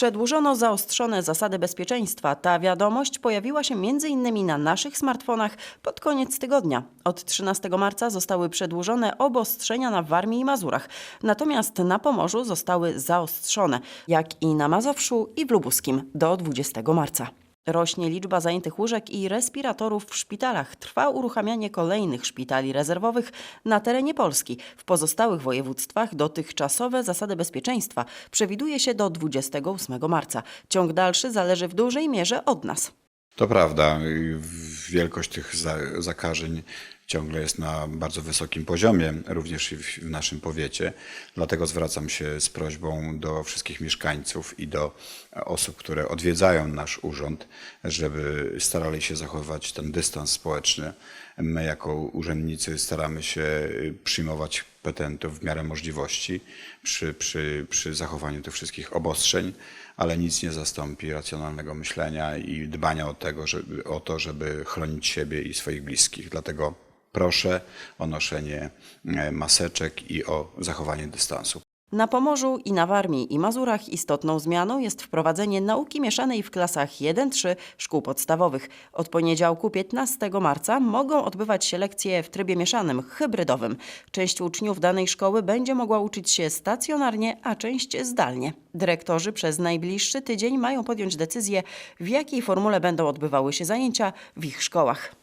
Przedłużono zaostrzone zasady bezpieczeństwa. Ta wiadomość pojawiła się m.in. na naszych smartfonach pod koniec tygodnia. Od 13 marca zostały przedłużone obostrzenia na Warmii i Mazurach, natomiast na Pomorzu zostały zaostrzone, jak i na Mazowszu i w Lubuskim do 20 marca. Rośnie liczba zajętych łóżek i respiratorów w szpitalach. Trwa uruchamianie kolejnych szpitali rezerwowych na terenie Polski. W pozostałych województwach dotychczasowe zasady bezpieczeństwa przewiduje się do 28 marca. Ciąg dalszy zależy w dużej mierze od nas. To prawda. Wielkość tych za- zakażeń ciągle jest na bardzo wysokim poziomie, również w, w naszym powiecie. Dlatego zwracam się z prośbą do wszystkich mieszkańców i do osób, które odwiedzają nasz urząd, żeby starali się zachować ten dystans społeczny. My, jako urzędnicy, staramy się y, przyjmować petentów w miarę możliwości przy, przy, przy zachowaniu tych wszystkich obostrzeń, ale nic nie zastąpi racjonalnego myślenia i dbania o, tego, żeby, o to, żeby chronić siebie i swoich bliskich. Dlatego proszę o noszenie e, maseczek i o zachowanie dystansu. Na Pomorzu i na Warmii i Mazurach istotną zmianą jest wprowadzenie nauki mieszanej w klasach 1-3 szkół podstawowych. Od poniedziałku 15 marca mogą odbywać się lekcje w trybie mieszanym, hybrydowym. Część uczniów danej szkoły będzie mogła uczyć się stacjonarnie, a część zdalnie. Dyrektorzy przez najbliższy tydzień mają podjąć decyzję, w jakiej formule będą odbywały się zajęcia w ich szkołach.